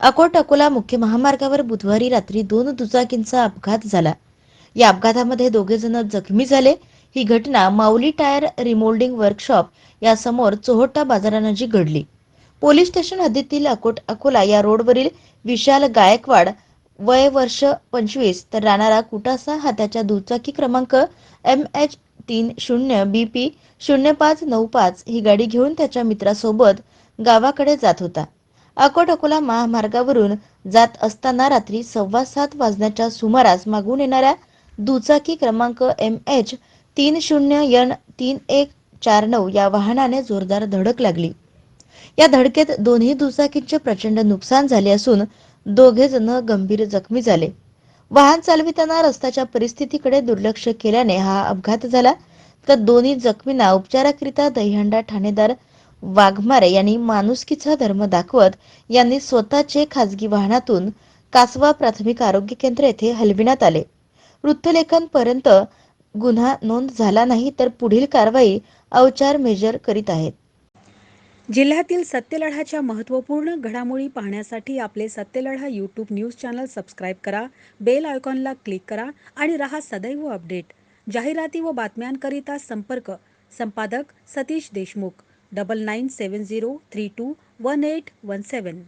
अकोट अकोला मुख्य महामार्गावर बुधवारी रात्री दोन दुचाकींचा अपघात झाला. या अपघातामध्ये दोघे जण जखमी झाले. ही घटना माऊली टायर रिमोल्डिंग वर्कशॉप या समोर चोहट्टा घडली. पोलीस स्टेशन हद्दीतील अकोट अकोला या रोडवरील विशाल गायकवाड वय वर्ष पंचवीस तर राहणारा कुटासा हा त्याच्या दुचाकी क्रमांक एम एच तीन शून्य बी पी शून्य पाच नऊ पाच ही गाडी घेऊन त्याच्या मित्रासोबत गावाकडे जात होता. अकोट अकोला महामार्गावरून जात असताना रात्री सव्वा सात वाजण्याच्या सुमारास मागून येणाऱ्या दुचाकी क्रमांक एम एच तीन शून्य यन तीन एक चार नऊ या वाहनाने जोरदार धडक लागली. या धडकेत दोन्ही दुचाकींचे प्रचंड नुकसान झाले असून दोघे जण गंभीर जखमी झाले. वाहन चालविताना रस्त्याच्या परिस्थितीकडे दुर्लक्ष केल्याने हा अपघात झाला. तर दोन्ही जखमींना उपचाराकरिता दहीहंडा ठाणेदार वाघमारे यांनी माणुसकीचा धर्म दाखवत यांनी स्वतःचे खासगी वाहनातून कासवा प्राथमिक आरोग्य केंद्र येथे हलविण्यात आले. वृत्तलेखनपर्यंत गुन्हा नोंद झाला नाही तर पुढील कारवाई अवचार मेजर करीत आहेत. जिल्ह्यातील सत्यलढाच्या महत्त्वपूर्ण घडामोडी पाहण्यासाठी आपले Satyaladha YouTube news channel subscribe करा बेल आयकॉनला क्लिक करा आणि रहा सदैव अपडेट. जाहिराती व बातम्यांकरिता संपर्क संपादक सतीश देशमुख. 9970321817.